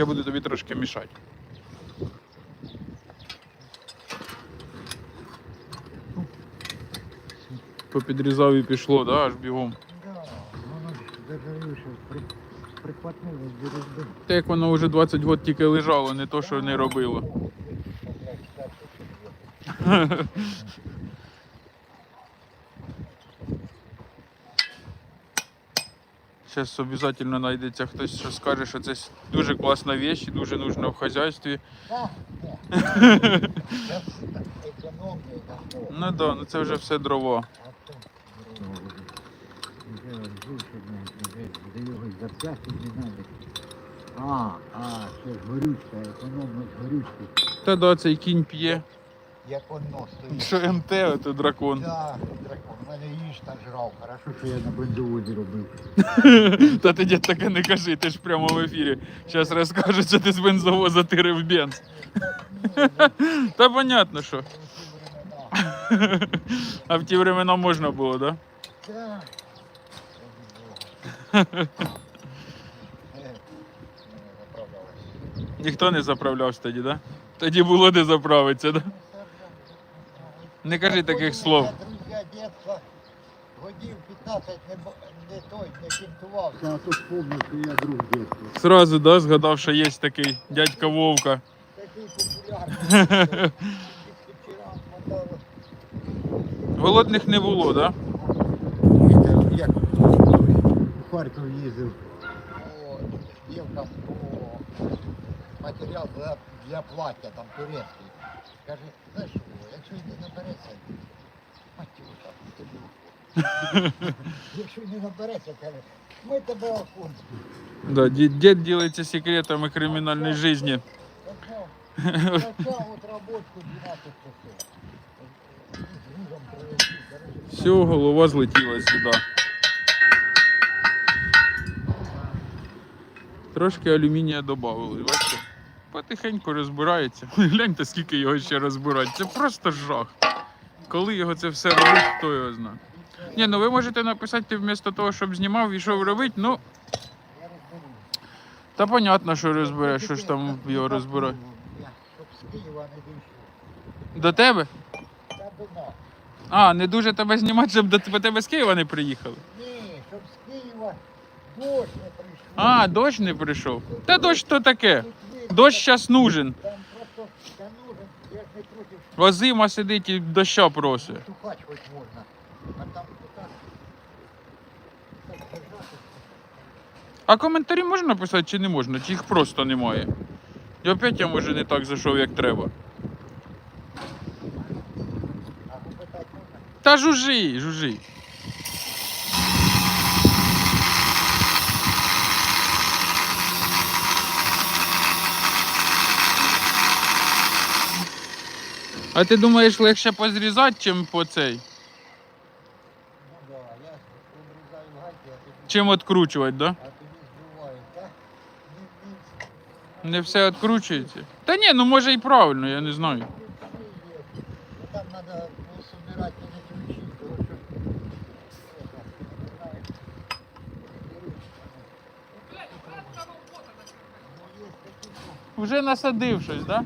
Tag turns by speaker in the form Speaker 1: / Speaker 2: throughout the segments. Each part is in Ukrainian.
Speaker 1: Я буду тобі трошки мішати. Попідрізав і пішло, да, аж бігом.
Speaker 2: Да, воно даже що при, прихватнуло з борозди.
Speaker 1: Та як воно вже 20 років тільки лежало, не то, що не робило. Зараз обов'язково знайдеться хтось, що скаже, що це дуже класна річ дуже нужна в хазяйстві. Ну так, ну це вже все дрова.
Speaker 2: А. А, це горючка, економно горючки.
Speaker 1: Та да, цей кінь п'є.
Speaker 2: Як воно стоїть.
Speaker 1: Що МТ, то дракон.
Speaker 2: Так, дракон, в мене їж та жрав. Хорошо, що я на бензовозі робив.
Speaker 1: Та ти дід таке не кажи, ти ж прямо в ефірі. Зараз розкажуть, що ти з бензовоза тирив бенз. Та понятно, що. А в ті времена можна було, так? Да? Ніхто не заправлявся тоді, так? Да? Тоді було де заправитися, так? Да? Не кажи таких слов.
Speaker 2: Друзі, дітства, годів 15 не, бо- не той, не кінтувався. А то вспомнив, що я друг дітства.
Speaker 1: Сразу, да, згадав, що є такий дядька Вовка.
Speaker 2: Такий популярний. Вчора мотало.
Speaker 1: Голодних не було, так? Да?
Speaker 2: Як у Харків їздив. О, дівкам о, матеріал для, для плаття там турецький. Каже, знаєш що, якщо не набереться, матюша, тобі уходить. Якщо не набереться, каже, ми тебе окунемо.
Speaker 1: Да, дід, дід ділиться секретами кримінальної житті.
Speaker 2: Почав, почав отработку 12 часов. З грузом привезли, короче,
Speaker 1: Все, голова злетіла сюди. Трошки алюмінія додали, бачите? Потихеньку розбирається. Гляньте, скільки його ще розбирати. Це просто жах. Коли його це все робить, хто його знає. Ні, ну ви можете написати, ти вмісто того, щоб знімав, ішов робити, ну, та понятно, що розбереш, що ж там його
Speaker 2: дійшов.
Speaker 1: До тебе? А, не дуже тебе знімати, щоб до тебе з Києва не приїхали.
Speaker 2: Ні, щоб з Києва дощ не прийшов.
Speaker 1: А, дощ не прийшов. Та дощ то таке. Дощ зараз нужен.
Speaker 2: Там просто
Speaker 1: сидить і доща просить.
Speaker 2: шукати хоч можна. А там.
Speaker 1: А коментарі можна написати чи не можна, чи їх просто немає. І опять я може не так зайшов, як треба.
Speaker 2: А попитати можна?
Speaker 1: Та жужи, жужи. А ти думаєш легше позрізати, чим по цей?
Speaker 2: Ну да, я обрізаю гайки, а тоді,
Speaker 1: Чим відкручувати, да?
Speaker 2: а тоді збиваю, так? Ні,
Speaker 1: Не все відкручується. Та ні, ну може і правильно, я не знаю.
Speaker 2: Там треба собирати не ключі, тому що не знаю. Ну, є
Speaker 1: Вже насадив щось, да?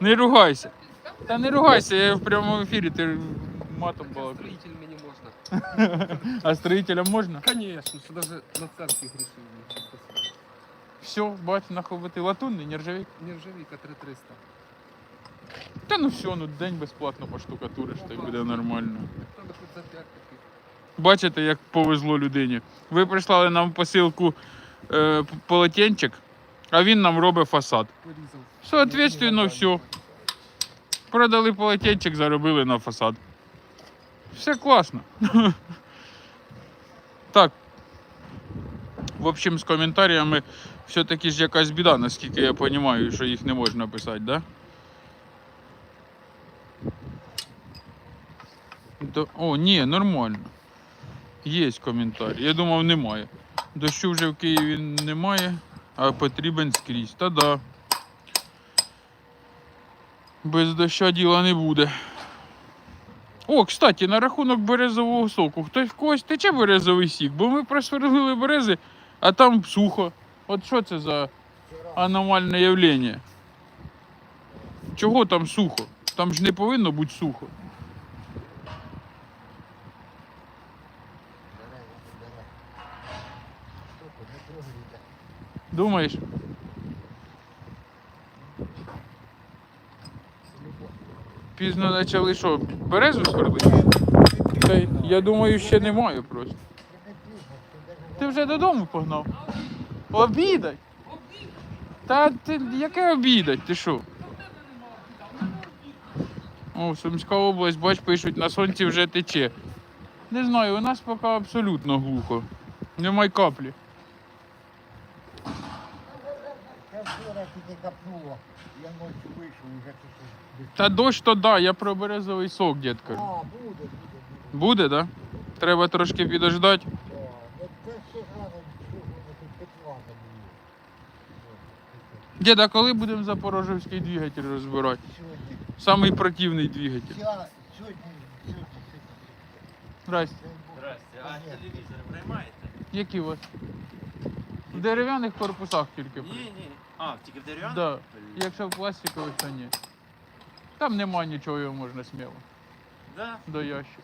Speaker 1: Не ругайся. Та не ругайся, я в прямому ефірі, ти матом балакаєш.
Speaker 3: Строитель мені можна.
Speaker 1: А строителям можна?
Speaker 3: Конечно, що даже на церкві грішив.
Speaker 1: Все, бач, наховати латунний, нержавейк.
Speaker 3: Нержавійка 3300.
Speaker 1: Та ну все, ну день безплатно поштукатуриш, та й буде нормально.
Speaker 3: Треба хоч за 5 таких.
Speaker 1: Бачите, як повезло людині. Ви прислали нам посилку е, п- полотенчик, а він нам робить фасад. Соответственно, все. Продали полотенчик, заробили на фасад. Все класно. Так. В общем, з коментарями все-таки ж якась біда, наскільки я розумію, що їх не можна писати, да? То, о, ні, нормально. Є коментар. Я думав, немає. Дощу вже в Києві немає, а потрібен скрізь. Та да. Без доща діла не буде. О, кстати, на рахунок березового соку. Хтось когось тече березовий сік, бо ми просверлили берези А там сухо. От що це за аномальне явлення? Чого там сухо? Там ж не повинно бути сухо. Думаєш? Пізно почали що, березу сверлити? Та я думаю, ще немає просто. Ти вже додому погнав? Обідай! Та ти яке обідать? Ти що? О, Сумська область, бач, пишуть, на сонці вже тече. Не знаю, у нас поки абсолютно глухо. Немає каплі.
Speaker 2: Це вчора тільки капнуло. Я ночі вийшов, вже чуть-чуть.
Speaker 1: Та дощ то да, я про березовий сок, дід
Speaker 2: А, буде, буде, буде.
Speaker 1: Буде, да? Треба трошки підождати.
Speaker 2: Да. От це ще рано, що воно тут пекла не було.
Speaker 1: Дід, а коли будемо запорожівський двигатель розбирати?
Speaker 2: Сьогодні.
Speaker 1: Самий противний двигатель.
Speaker 2: Сьогодні, сьогодні.
Speaker 1: Здрасте.
Speaker 4: Здрасте, а телевізор приймаєте?
Speaker 1: Які у вас? В дерев'яних корпусах тільки.
Speaker 4: Ні, ні. А, тільки в дерев'яному?
Speaker 1: Да.
Speaker 4: Блін.
Speaker 1: Якщо в пластикових, то ні. Там нема нічого, його можна сміло.
Speaker 4: Да?
Speaker 1: До ящика.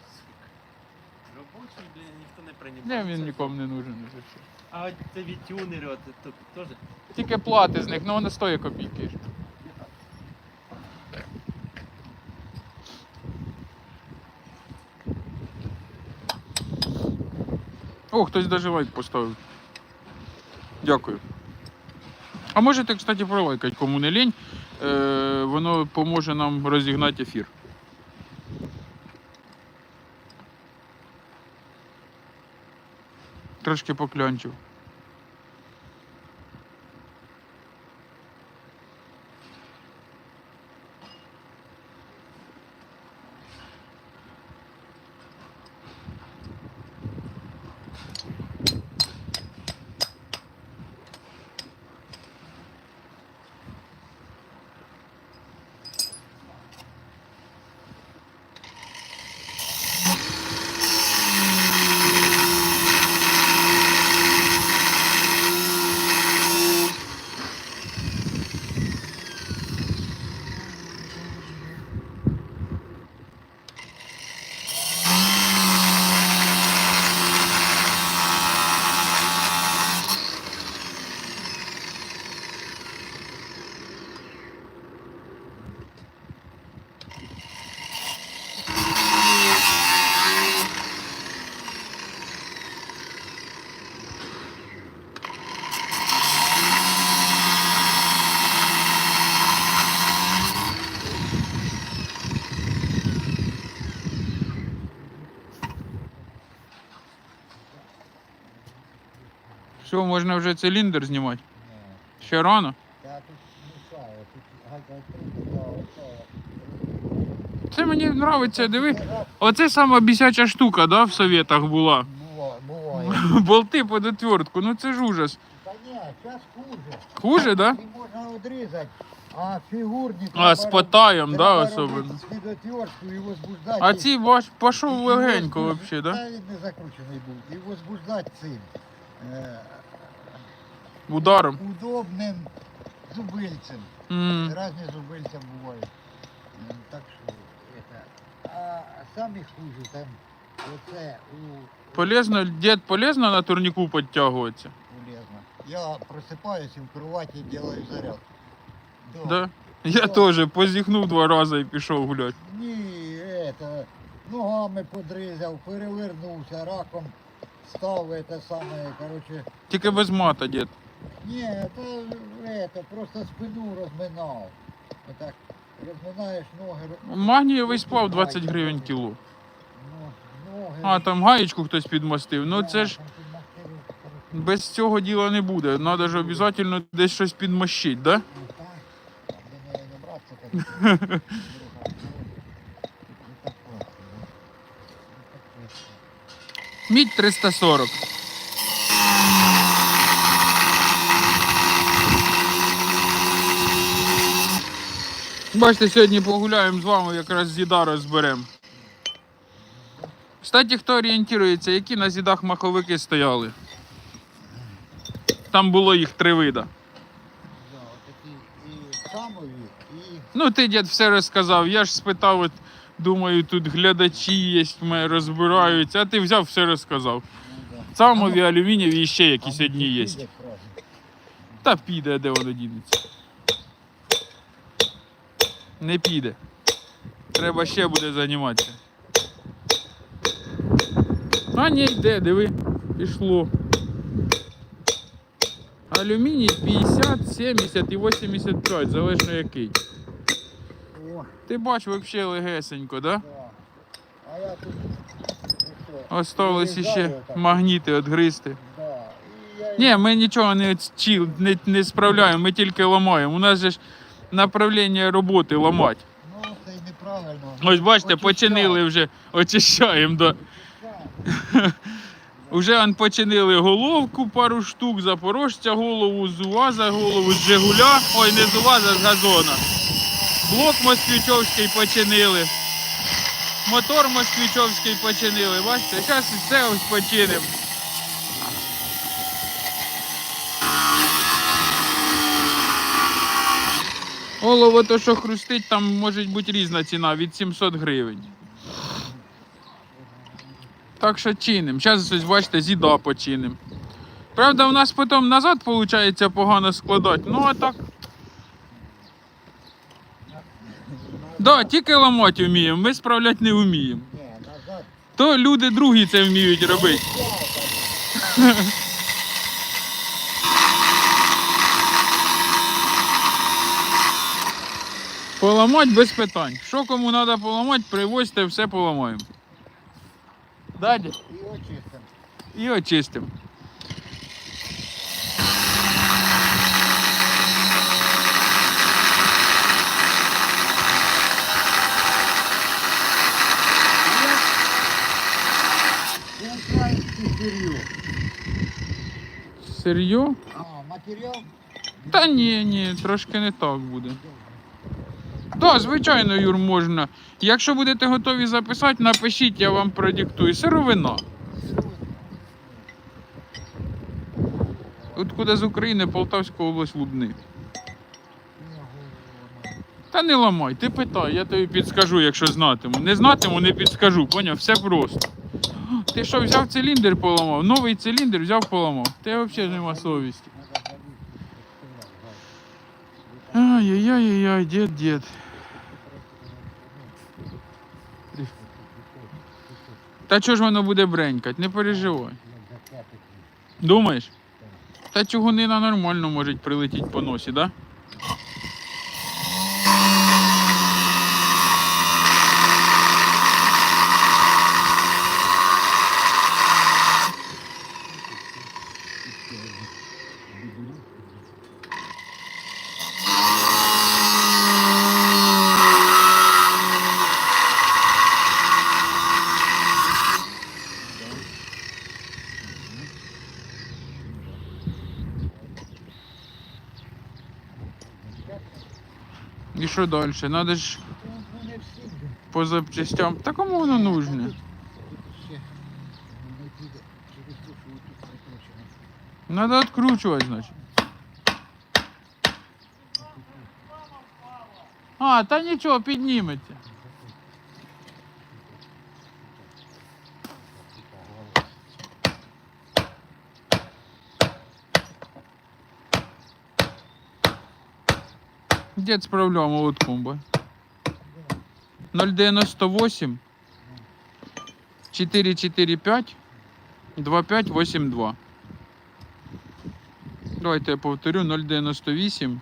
Speaker 4: Робочий, блін, ніхто не приймає.
Speaker 1: Не, він нікому не нужен ні за що.
Speaker 4: А от тобі тюнери, от тут теж?
Speaker 1: Тільки плати з них, ну вони стоять копійки. ж. О, хтось даже лайк поставив. Дякую. А можете, кстати, пролайкати, кому не лінь. Е, воно поможе нам розігнати ефір. Трошки поклянчив. Все, можна вже циліндр знімати.
Speaker 2: Ні.
Speaker 1: Ще рано.
Speaker 2: Та тут мішає, тут гайка
Speaker 1: Це мені подобається, диви. Оце сама бісяча штука, да, в совєтах була.
Speaker 2: Було, буває.
Speaker 1: Болти під отвертку, ну це ж ужас.
Speaker 2: Та ні, зараз хуже.
Speaker 1: Хуже, да?
Speaker 2: І можна відрізати, а фігурник...
Speaker 1: А з потаєм, да, особливо.
Speaker 2: З отвертку і возбуждати.
Speaker 1: А ці бач, пішов легенько взагалі, да?
Speaker 2: Та він не закручений був. І возбуждати цим. Е,
Speaker 1: Ударом.
Speaker 2: удобним зубильцем.
Speaker 1: М.
Speaker 2: Разні зубильця бувають. Е, Так що, это. А самі хуже там, оце у
Speaker 1: Полезно, дід, полезно на турніку підтягуватися.
Speaker 2: полезно. Я просипаюсь і в кроваті делаю заряд. Да.
Speaker 1: Да? Я теж позіхнув два рази і пішов гуляти.
Speaker 2: Ні, это, ногами подрізав, перевернувся, раком став, это саме, короче.
Speaker 1: Тільки без мата, дід.
Speaker 2: Ні, е, то это, просто спину розминав. Отак розминаєш ноги.
Speaker 1: Магнієвий сплав 20 гривень кіло.
Speaker 2: Ну,
Speaker 1: а, там гаєчку хтось підмостив. Ну це ж без цього діла не буде. Треба ж обов'язково десь щось підмощити, да?
Speaker 2: Ну, так? Ну,
Speaker 1: Мідь 340. Бачите, сьогодні погуляємо з вами, якраз зіда розберемо. Кстати, хто орієнтується, які на зідах маховики стояли? Там було їх три вида. Ну, ти дід все розказав. Я ж спитав, от, думаю, тут глядачі є, мене розбираються, а ти взяв все розказав.
Speaker 2: ну.
Speaker 1: Самові, алюмінієві і ще якісь одні є. Та піде, де воно дінеться. Не піде. Треба ще буде займатися. А ні, йде, диви, пішло. Алюміній 50, 70 і 85, залежно який.
Speaker 2: О,
Speaker 1: Ти бач, взагалі легесенько, да?
Speaker 2: да. А я тут
Speaker 1: Осталось ще магніти відгризти.
Speaker 2: Да. Я
Speaker 1: Ні, ми нічого не, не, не справляємо, ми тільки ламаємо. У нас же ж направлення роботи ламати.
Speaker 2: Ну, це й неправильно.
Speaker 1: Ось бачите, починили вже, очищаємо. Да. Вже он починили головку, пару штук, запорожця голову, з УАЗа голову, з Жигуля, ой, не з УАЗа, з газона. Блок москвичовський починили. Мотор москвичовський починили. Бачите, зараз все ось починимо. Олово то, що хрустить, там може бути різна ціна від 700 гривень. Так що чинимо. Зараз ось бачите, зіда починимо. Правда, у нас потім назад виходить погано складати. Ну а так. Да, тільки ламати вміємо, ми справляти не вміємо. То люди другі це вміють робити. Поламати без питань. Що кому треба поламати, привозьте, все поламаємо. Далі.
Speaker 2: І очистимо.
Speaker 1: І очистимо.
Speaker 2: Сир'ю? А, матеріал?
Speaker 1: Та ні, ні, трошки не так буде. Так, звичайно, Юр, можна. Якщо будете готові записати, напишіть, я вам продиктую. Сировина. От куди з України, Полтавська область Лубни. Та не ламай, ти питай, я тобі підскажу, якщо знатиму. Не знатиму, не підскажу, поняв? Все просто. Ти що, взяв циліндр поламав? Новий циліндр взяв поламав. Ти взагалі нема совісті. Ай-яй-яй-яй, дід, дід. Та чого ж воно буде бренькать? Не переживай. Думаєш? Та чугунина нормально може прилетіти по носі, да? І що далі? Надо ж по запчастям. Та кому воно нужне? Надо відкручувати, значить. А, та нічого, підніметься. Дід справляв молотком, бо. 098 445 2582. Давайте я повторю 098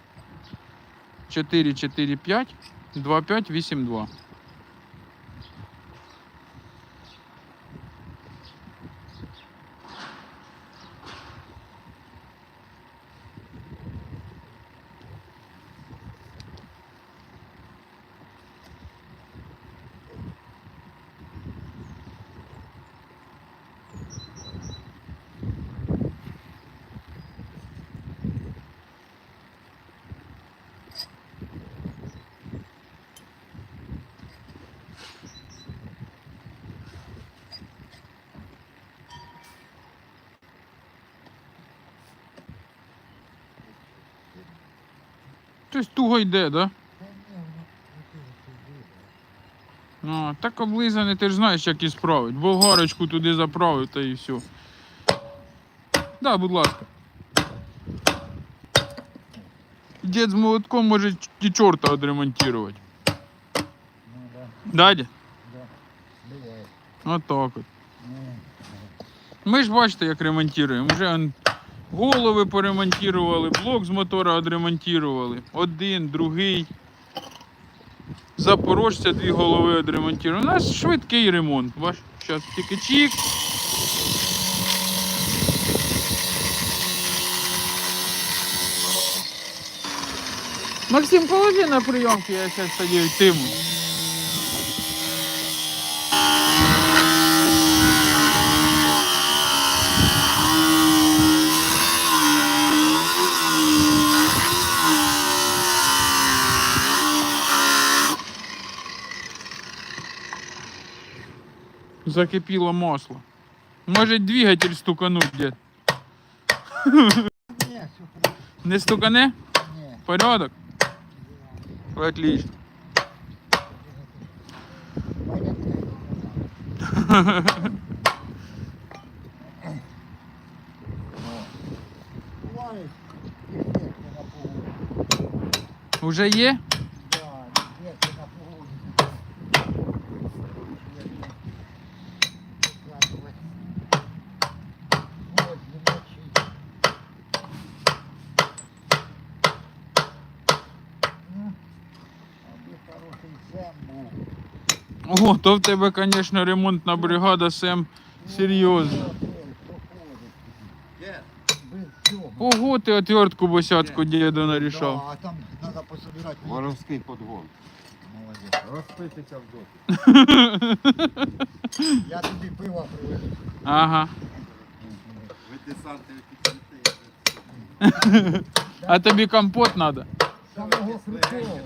Speaker 1: 445 2582. Щось туго йде, да?
Speaker 2: Та ні, воно крутилося добре.
Speaker 1: А, так облизане, ти ж знаєш, як і справить. Болгарочку туди заправив та і все. Да, будь ласка. Дід з молотком може і чорта відремонтувати.
Speaker 2: Ну да,
Speaker 1: Да, дід?
Speaker 2: да.
Speaker 1: Отак от.
Speaker 2: Ну,
Speaker 1: Ми ж бачите, як ремонтуємо. Вже он голови поремонтували, блок з мотора відремонтували. Один, другий. Запорожця дві голови відремонтували. У нас швидкий ремонт. Бач, зараз тільки чік. Максим, положи на прийомки, я зараз тоді йтиму. Закипіло масло. Може двигатель стукануть дід. Не стукане?
Speaker 2: Ні.
Speaker 1: Порядок? Отлично. Уже є?
Speaker 2: Да, ефекти на погоду. Закладувати. Ось, вночі. Ну, аби хороший зем був.
Speaker 1: О, то в тебе, звісно, ремонтна бригада Сем серйозна.
Speaker 3: Є.
Speaker 1: Ого, ти отвертку босятку діду нарішав.
Speaker 2: Да, а там треба пособирати.
Speaker 5: Воровський подгон.
Speaker 2: Молодець.
Speaker 5: Розпитися в доті.
Speaker 2: Я тобі пиво привезу.
Speaker 1: Ага.
Speaker 5: Ви підсвіти.
Speaker 1: А тобі компот треба?
Speaker 2: Самого крутого.